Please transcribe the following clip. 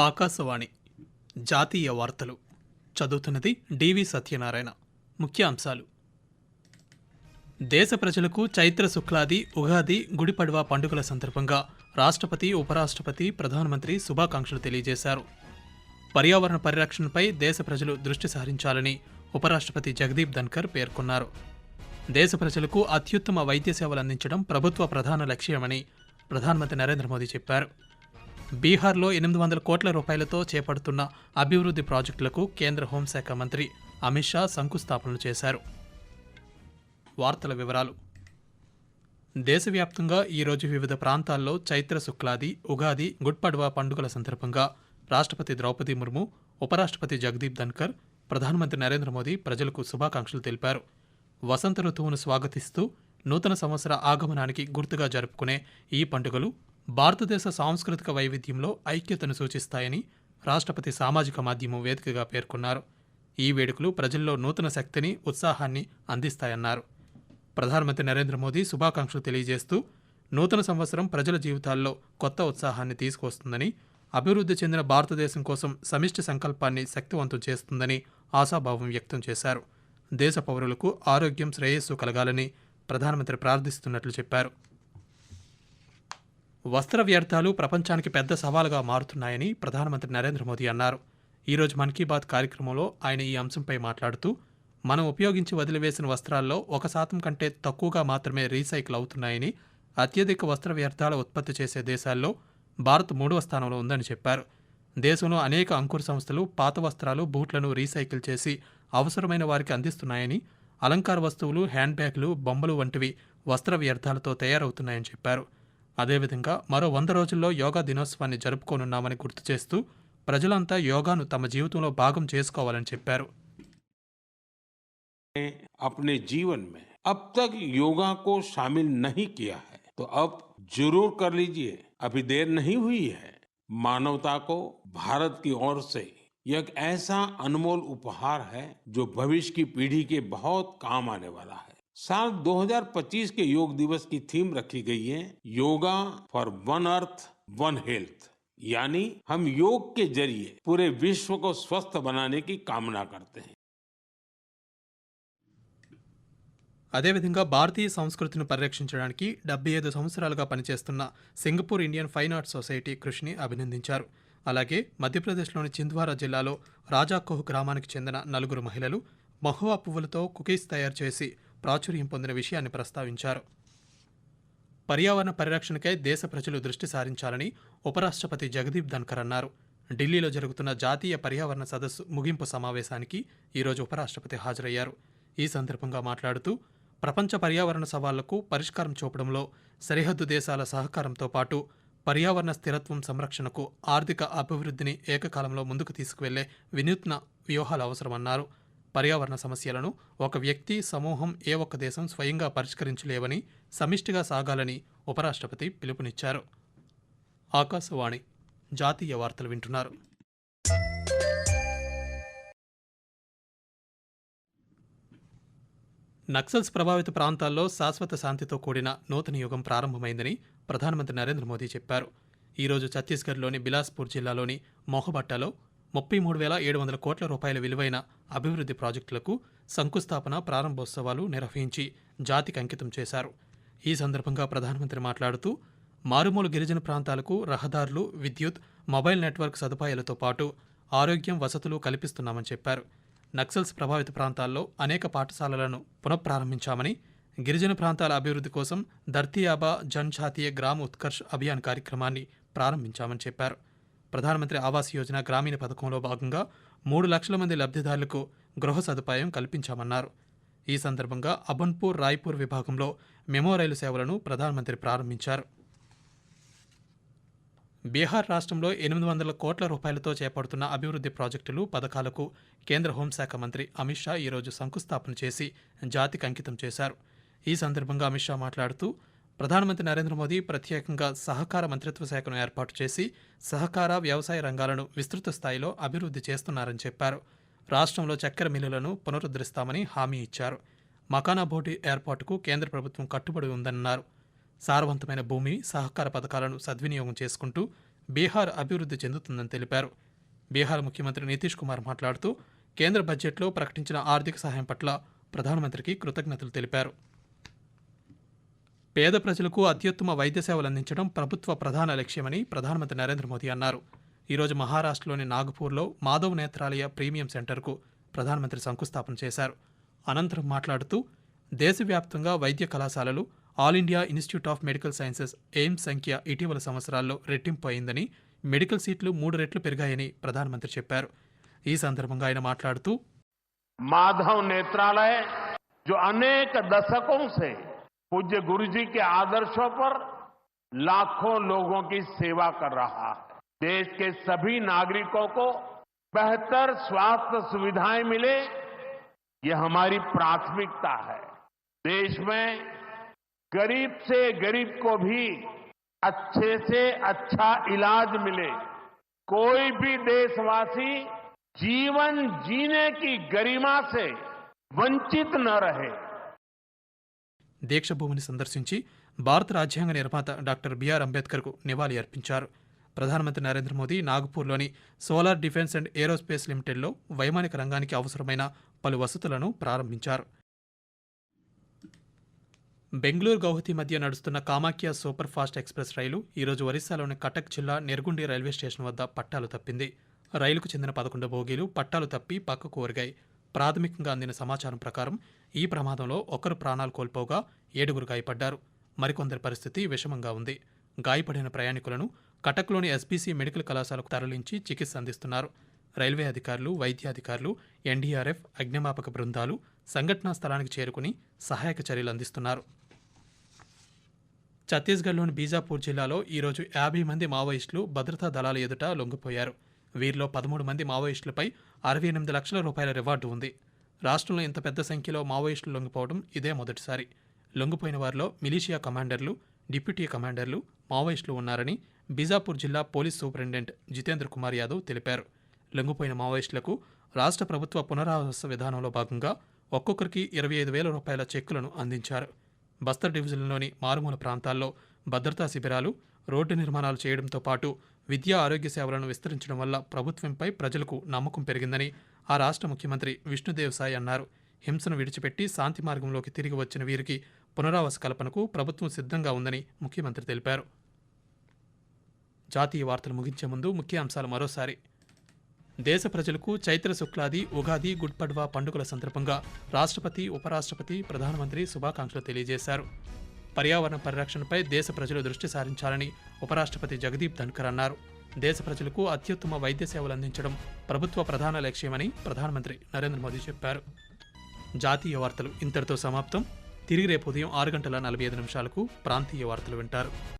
ఆకాశవాణి జాతీయ వార్తలు. చదువుతున్నది డివి సత్యనారాయణ. ముఖ్య అంశాలు దేశ ప్రజలకు చైత్ర శుక్లాది ఉగాది గుడిపడవ పండుగల సందర్భంగా రాష్ట్రపతి ఉపరాష్ట్రపతి ప్రధానమంత్రి శుభాకాంక్షలు తెలియజేశారు. పర్యావరణ పరిరక్షణపై దేశ ప్రజలు దృష్టి సారించాలని ఉపరాష్ట్రపతి జగదీప్ ధన్కర్ పేర్కొన్నారు. దేశ ప్రజలకు అత్యుత్తమ వైద్య సేవలు అందించడం ప్రభుత్వ ప్రధాన లక్ష్యమని ప్రధానమంత్రి నరేంద్ర మోదీ చెప్పారు. బీహార్లో ఎనిమిది వందల కోట్ల రూపాయలతో చేపడుతున్న అభివృద్ధి ప్రాజెక్టులకు కేంద్ర హోంశాఖ మంత్రి అమిత్ షా శంకుస్థాపనలు చేశారు. వార్తల వివరాలు. దేశవ్యాప్తంగా ఈరోజు వివిధ ప్రాంతాల్లో చైత్ర శుక్లాది ఉగాది గుడ్పడ్వా పండుగల సందర్భంగా రాష్ట్రపతి ద్రౌపది ముర్ము ఉపరాష్ట్రపతి జగదీప్ ధన్కర్ ప్రధానమంత్రి నరేంద్ర మోదీ ప్రజలకు శుభాకాంక్షలు తెలిపారు. వసంత ఋతువును స్వాగతిస్తూ నూతన సంవత్సర ఆగమనానికి గుర్తుగా జరుపుకునే ఈ పండుగలు భారతదేశ సాంస్కృతిక వైవిధ్యంలో ఐక్యతను సూచిస్తాయని రాష్ట్రపతి సామాజిక మాధ్యమం వేదికగా పేర్కొన్నారు. ఈ వేడుకలు ప్రజల్లో నూతన శక్తిని ఉత్సాహాన్ని అందిస్తాయన్నారు. ప్రధానమంత్రి నరేంద్ర మోదీ శుభాకాంక్షలు తెలియజేస్తూ నూతన సంవత్సరం ప్రజల జీవితాల్లో కొత్త ఉత్సాహాన్ని తీసుకొస్తుందని అభివృద్ధి చెందిన భారతదేశం కోసం సమిష్టి సంకల్పాన్ని శక్తివంతం చేస్తుందని ఆశాభావం వ్యక్తం చేశారు. దేశ పౌరులకు ఆరోగ్యం శ్రేయస్సు కలగాలని ప్రధానమంత్రి ప్రార్థిస్తున్నట్లు చెప్పారు. వస్త్ర వ్యర్థాలు ప్రపంచానికి పెద్ద సవాలుగా మారుతున్నాయని ప్రధానమంత్రి నరేంద్ర మోదీ అన్నారు. ఈరోజు మన్ కీ బాత్ కార్యక్రమంలో ఆయన ఈ అంశంపై మాట్లాడుతూ మనం ఉపయోగించి వదిలివేసిన వస్త్రాల్లో ఒక శాతం కంటే తక్కువగా మాత్రమే రీసైకిల్ అవుతున్నాయని అత్యధిక వస్త్ర వ్యర్థాల ఉత్పత్తి చేసే దేశాల్లో భారత్ మూడవ స్థానంలో ఉందని చెప్పారు. దేశంలో అనేక అంకుర సంస్థలు పాత వస్త్రాలు బూట్లను రీసైకిల్ చేసి అవసరమైన వారికి అందిస్తున్నాయని అలంకార వస్తువులు హ్యాండ్ బ్యాగులు బొమ్మలు వంటివి వస్త్ర వ్యర్థాలతో తయారవుతున్నాయని చెప్పారు. అదేవిధంగా మరో వంద రోజుల్లో యోగా దినోత్సవాన్ని జరుపుకోనున్నామని గుర్తు చేస్తూ ప్రజలంతా యోగాను తమ జీవితంలో భాగం చేసుకోవాలని చెప్పారు अपने जीवन में अब तक योगा को शामिल नहीं किया है तो अब जरूर कर लीजिए अभी देर नहीं हुई है मानवता को भारत की ओर से यह एक ऐसा अनमोल उपहार है जो भविष्य की पीढ़ी के बहुत काम आने वाला है साल 2025 के योग दिवस की थीम रखी गई है yoga for one earth one health यानी हम योग के जरिए पूरे विश्व को स्वस्थ बनाने की कामना करते हैं అదేవిధంగా భారతీయ సంస్కృతిని పరిరక్షించడానికి డెబ్బై ఐదు సంవత్సరాలుగా పనిచేస్తున్న Singapore Indian fine arts society కృషిని అభినందించారు అలాగే మధ్యప్రదేశ్లోని చింద్వారా జిల్లాలో రాజాకోహ్ గ్రామానికి చెందిన నలుగురు మహిళలు మహువా పువ్వులతో కుకీస్ తయారు చేసి ప్రాచుర్యం పొందిన విషయాన్ని ప్రస్తావించారు. పర్యావరణ పరిరక్షణకై దేశ ప్రజలు దృష్టి సారించాలని ఉపరాష్ట్రపతి జగదీప్ ధన్కర్ అన్నారు. ఢిల్లీలో జరుగుతున్న జాతీయ పర్యావరణ సదస్సు ముగింపు సమావేశానికి ఈరోజు ఉపరాష్ట్రపతి హాజరయ్యారు. ఈ సందర్భంగా మాట్లాడుతూ ప్రపంచ పర్యావరణ సవాళ్ళకు పరిష్కారం చూపడంలో సరిహద్దు దేశాల సహకారంతో పాటు పర్యావరణ స్థిరత్వం సంరక్షణకు ఆర్థిక అభివృద్ధిని ఏకకాలంలో ముందుకు తీసుకువెళ్ళే వినూత్న వ్యూహాలు అవసరమన్నారు. పర్యావరణ సమస్యలను ఒక వ్యక్తి సమూహం ఏ ఒక్క దేశం స్వయంగా పరిష్కరించలేవని సమిష్టిగా సాగాలని ఉపరాష్ట్రపతి పిలుపునిచ్చారు. ఆకాశవాణి జాతీయ వార్తలు వింటున్నారు. నక్సల్స్ ప్రభావిత ప్రాంతాల్లో శాశ్వత శాంతితో కూడిన నూతన యుగం ప్రారంభమైందని ప్రధానమంత్రి నరేంద్ర మోదీ చెప్పారు. ఈరోజు ఛత్తీస్గఢ్లోని బిలాస్పూర్ జిల్లాలోని మొహబట్టాలో ముప్పై మూడు వేల ఏడు వందల కోట్ల రూపాయల విలువైన అభివృద్ధి ప్రాజెక్టులకు శంకుస్థాపన ప్రారంభోత్సవాలు నిర్వహించి జాతికి అంకితం చేశారు. ఈ సందర్భంగా ప్రధానమంత్రి మాట్లాడుతూ మారుమూల గిరిజన ప్రాంతాలకు రహదారులు విద్యుత్ మొబైల్ నెట్వర్క్ సదుపాయాలతో పాటు ఆరోగ్యం వసతులు కల్పిస్తున్నామని చెప్పారు. నక్సల్స్ ప్రభావిత ప్రాంతాల్లో అనేక పాఠశాలలను పునఃప్రారంభించామని గిరిజన ప్రాంతాల అభివృద్ధి కోసం దర్తియాబా జన్జాతీయ గ్రామ ఉత్కర్ష్ అభియాన్ కార్యక్రమాన్ని ప్రారంభించామని చెప్పారు. ప్రధానమంత్రి ఆవాస్ యోజన గ్రామీణ పథకంలో భాగంగా మూడు లక్షల మంది లబ్ధిదారులకు గృహ సదుపాయం కల్పించామన్నారు. ఈ సందర్భంగా అబన్పూర్ రాయ్పూర్ విభాగంలో మెమో రైలు సేవలను ప్రధానమంత్రి ప్రారంభించారు. బీహార్ రాష్ట్రంలో ఎనిమిది వందల కోట్ల రూపాయలతో చేపడుతున్న అభివృద్ధి ప్రాజెక్టులు పథకాలకు కేంద్ర హోంశాఖ మంత్రి అమిత్ షా ఈరోజు శంకుస్థాపన చేసి జాతికి అంకితం చేశారు. ఈ సందర్భంగా అమిత్ షా మాట్లాడుతూ ప్రధానమంత్రి నరేంద్ర మోదీ ప్రత్యేకంగా సహకార మంత్రిత్వ శాఖను ఏర్పాటు చేసి సహకార వ్యవసాయ రంగాలను విస్తృత స్థాయిలో అభివృద్ధి చేస్తున్నారని చెప్పారు. రాష్ట్రంలో చక్కెర మిల్లులను పునరుద్ధరిస్తామని హామీ ఇచ్చారు. మకానా బోర్డు ఏర్పాటుకు కేంద్ర ప్రభుత్వం కట్టుబడి ఉందన్నారు. సారవంతమైన భూమి సహకార పథకాలను సద్వినియోగం చేసుకుంటూ బీహార్ అభివృద్ధి చెందుతుందని తెలిపారు. బీహార్ ముఖ్యమంత్రి నితీష్ కుమార్ మాట్లాడుతూ కేంద్ర బడ్జెట్లో ప్రకటించిన ఆర్థిక సహాయం పట్ల ప్రధానమంత్రికి కృతజ్ఞతలు తెలిపారు. పేద ప్రజలకు అత్యుత్తమ వైద్య సేవలు అందించడం ప్రభుత్వ ప్రధాన లక్ష్యమని ప్రధానమంత్రి నరేంద్ర మోదీ అన్నారు ఈరోజు మహారాష్ట్రలోని నాగపూర్లో మాధవ్ నేత్రాలయ ప్రీమియం సెంటర్కు ప్రధానమంత్రి శంకుస్థాపన చేశారు అనంతరం మాట్లాడుతూ దేశవ్యాప్తంగా వైద్య కళాశాలలు all India institute of medical sciences AIIMS సంఖ్య ఇటీవల సంవత్సరాల్లో రెట్టింపు అయిందని మెడికల్ సీట్లు మూడు రెట్లు పెరిగాయని ప్రధానమంత్రి చెప్పారు ఈ సందర్భంగా ఆయన మాట్లాడుతూ माधव नेत्रालय जो अनेक दशकों से पूज्य गुरु जी के आदर्शों पर लाखों लोगों की सेवा कर रहा है। देश के सभी नागरिकों को बेहतर स्वास्थ्य सुविधाएँ मिले, ये हमारी प्राथमिकता है। देश में गरीब से गरीब को भी अच्छे से अच्छा इलाज मिले। कोई भी देशवासी जीवन जीने की गरिमा से वंचित न रहे। దీక్షభూమిని సందర్శించి భారత రాజ్యాంగ నిర్మాత డాక్టర్ బిఆర్ అంబేద్కర్కు నివాళి అర్పించారు. ప్రధానమంత్రి నరేంద్ర మోదీ నాగపూర్లోని సోలార్ డిఫెన్స్ అండ్ ఏరోస్పేస్ లిమిటెడ్లో వైమానిక రంగానికి అవసరమైన పలు వసతులను ప్రారంభించారు. బెంగళూరు గౌహతి మధ్య నడుస్తున్న కామాఖ్య సూపర్ ఫాస్ట్ ఎక్స్ప్రెస్ రైలు ఈరోజు ఒరిస్సాలోని కటక్ జిల్లా నెర్గుండి రైల్వే స్టేషన్ వద్ద పట్టాలు తప్పింది. రైలుకు చెందిన పదకొండు బోగీలు పట్టాలు తప్పి పక్కకు ఒరిగాయి. ప్రాథమికంగా అందిన సమాచారం ప్రకారం ఈ ప్రమాదంలో ఒకరు ప్రాణాలు కోల్పోగా ఏడుగురు గాయపడ్డారు. మరికొందరి పరిస్థితి విషమంగా ఉంది. గాయపడిన ప్రయాణికులను కటక్లోని ఎస్బీసీ మెడికల్ కళాశాలకు తరలించి చికిత్స అందిస్తున్నారు. రైల్వే అధికారులు వైద్యాధికారులు ఎన్డీఆర్ఎఫ్ అగ్నిమాపక బృందాలు సంఘటనా స్థలానికి చేరుకుని సహాయక చర్యలు అందిస్తున్నారు. ఛత్తీస్గఢ్లోని బీజాపూర్ జిల్లాలో ఈరోజు యాభై మంది మావోయిస్టులు భద్రతా దళాల ఎదుట లొంగిపోయారు. వీరిలో పదమూడు మంది మావోయిస్టులపై అరవై ఎనిమిది లక్షల రూపాయల రివార్డు ఉంది. రాష్ట్రంలో ఇంత పెద్ద సంఖ్యలో మావోయిస్టులు లొంగిపోవడం ఇదే మొదటిసారి. లొంగిపోయిన వారిలో మిలీషియా కమాండర్లు డిప్యూటీ కమాండర్లు మావోయిస్టులు ఉన్నారని బీజాపూర్ జిల్లా పోలీస్ సూపరింటెండెంట్ జితేంద్ర కుమార్ యాదవ్ తెలిపారు. లొంగిపోయిన మావోయిస్టులకు రాష్ట్ర ప్రభుత్వ పునరావాస విధానంలో భాగంగా ఒక్కొక్కరికి ఇరవై ఐదు వేల రూపాయల చెక్కులను అందించారు. బస్తర్ డివిజన్లోని మారుమూల ప్రాంతాల్లో భద్రతా శిబిరాలు రోడ్డు నిర్మాణాలు చేయడంతో పాటు విద్యా ఆరోగ్య సేవలను విస్తరించడం వల్ల ప్రభుత్వంపై ప్రజలకు నమ్మకం పెరిగిందని ఆ రాష్ట్ర ముఖ్యమంత్రి విష్ణుదేవ్ సాయి అన్నారు. హింసను విడిచిపెట్టి శాంతి మార్గంలోకి తిరిగి వచ్చిన వీరికి పునరావాస కల్పనకు ప్రభుత్వం సిద్ధంగా ఉందని ముఖ్యమంత్రి తెలిపారు. జాతీయ వార్తలు ముగించే ముందు ముఖ్య అంశాలు మరోసారి. దేశ ప్రజలకు చైత్ర శుక్లాది ఉగాది గుడ్ పడ్వా పండుగల సందర్భంగా రాష్ట్రపతి ఉపరాష్ట్రపతి ప్రధానమంత్రి శుభాకాంక్షలు తెలియజేశారు. పర్యావరణ పరిరక్షణపై దేశ ప్రజలు దృష్టి సారించాలని ఉపరాష్ట్రపతి జగదీప్ ధన్కర్ అన్నారు. దేశ ప్రజలకు అత్యుత్తమ వైద్య సేవలు అందించడం ప్రభుత్వ ప్రధాన లక్ష్యమని ప్రధానమంత్రి నరేంద్ర మోదీ చెప్పారు. జాతీయ వార్తలు ఇంతటితో సమాప్తం. తిరిగి రేపు ఉదయం ఆరు గంటల నలభై ఐదు నిమిషాలకు ప్రాంతీయ వార్తలు వింటారు.